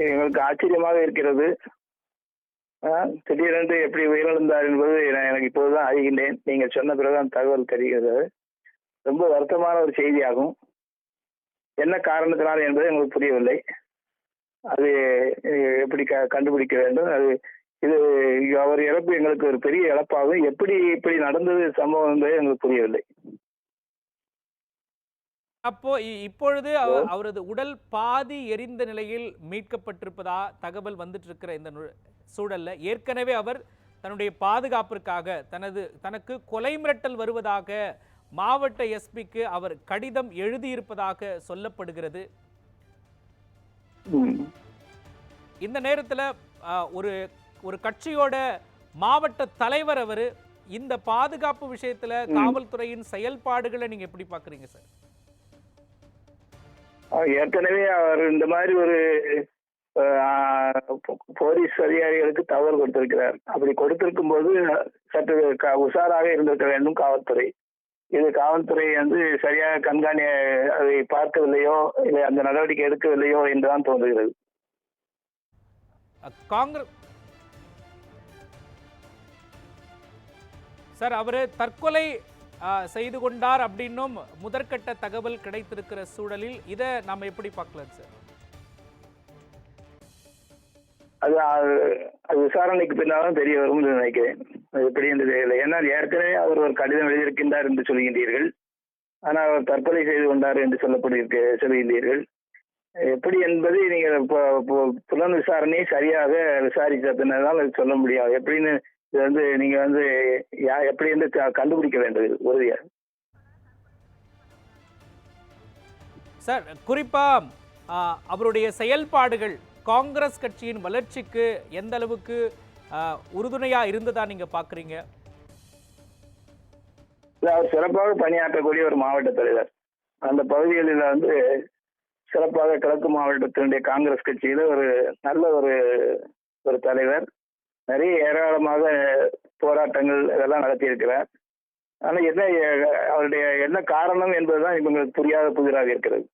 எங்களுக்கு ஆச்சரியமாக இருக்கிறது. ஆ, திடீரென்று எப்படி உயிரிழந்தார் என்பது நான் எனக்கு இப்போதுதான் அறிகின்றேன். நீங்கள் சொன்ன பிறகுதான் தகவல் தெரிகிறது. ரொம்ப வருத்தமான ஒரு செய்தியாகும். என்ன காரணத்தினால் என்பது எங்களுக்கு புரியவில்லை. அது எப்படி க கண்டுபிடிக்க வேண்டும்? அது இது அவர் இறப்பு எங்களுக்கு ஒரு பெரிய இழப்பாகும். எப்படி இப்படி நடந்தது சம்பவம் என்பது எங்களுக்கு புரியவில்லை. அப்போ இப்பொழுது அவ- அவரது உடல் பாதி எரிந்த நிலையில் மீட்கப்பட்டிருப்பதா தகவல் வந்துட்டு இருக்கிற இந்த சூழல்ல ஏற்கனவே அவர் தன்னுடைய பாதுகாப்பிற்காக தனது தனக்கு கொலை மிரட்டல் வருவதாக மாவட்ட எஸ்பிக்கு அவர் கடிதம் எழுதியிருப்பதாக சொல்லப்படுகிறது. இந்த நேரத்துல ஒரு ஒரு கட்சியோட மாவட்ட தலைவர் அவர் இந்த பாதுகாப்பு விஷயத்துல காவல்துறையின் செயல்பாடுகளை நீங்க எப்படி பாக்குறீங்க சார்? ஏற்கனவே அவர் இந்த மாதிரி ஒரு போலீஸ் அதிகாரிகளுக்கு தகவல் கொடுத்திருக்கிறார். அப்படி கொடுத்திருக்கும் போது சற்று உஷாராக இருந்திருக்க வேண்டும் காவல்துறை. இது காவல்துறை வந்து சரியாக கண்காணி அதை பார்க்கவில்லையோ இல்லை அந்த நடவடிக்கை எடுக்கவில்லையோ என்றுதான் தோன்றுகிறது. காங்கிரஸ் சார் அவர் தற்கொலை செய்து கொண்டார் அப்படின்னும் முதற்கட்ட தகவல் கிடைத்திருக்கிற சூழலில் இதை நாம எப்படி பார்க்கலாம் சார்? அது அது- விசாரணைக்கு பின்னாலும் தெரிய வரும் நினைக்கிறேன். அது எப்படி என்று தெரியல. ஏன்னா ஏற்கனவே அவர் ஒரு கடிதம் எழுதியிருக்கின்றார் என்று சொல்கின்றீர்கள். ஆனால் அவர் தற்கொலை செய்து கொண்டார் என்று சொல்லப்பட்டிருக்க சொல்கின்றீர்கள். எப்படி என்பது நீங்கள் புலன் விசாரணையை சரியாக விசாரித்த பின்னர் அது சொல்ல முடியாது எப்படின்னு இது வந்து நீங்க வந்து யா- எப்படி என்று கண்டுபிடிக்க வேண்டியது உறுதியா? சார் குறிப்பா அவருடைய செயல்பாடுகள் காங்கிரஸ் கட்சியின் வளர்ச்சிக்கு எந்த அளவுக்கு உறுதுணையா இருந்ததா நீங்க பாக்குறீங்க? அவர் சிறப்பாக பணியாற்றக்கூடிய ஒரு மாவட்ட தலைவர். அந்த பகுதிகளில் வந்து சிறப்பாக கிழக்கு மாவட்டத்தினுடைய காங்கிரஸ் கட்சியில ஒரு நல்ல ஒரு ஒரு தலைவர். நிறைய ஏராளமாக போராட்டங்கள் இதெல்லாம் நடத்தியிருக்கிறார். ஆனால் என்ன அவருடைய என்ன காரணம் என்பதுதான் இவங்களுக்கு புரியாத புதிராக இருக்கிறது.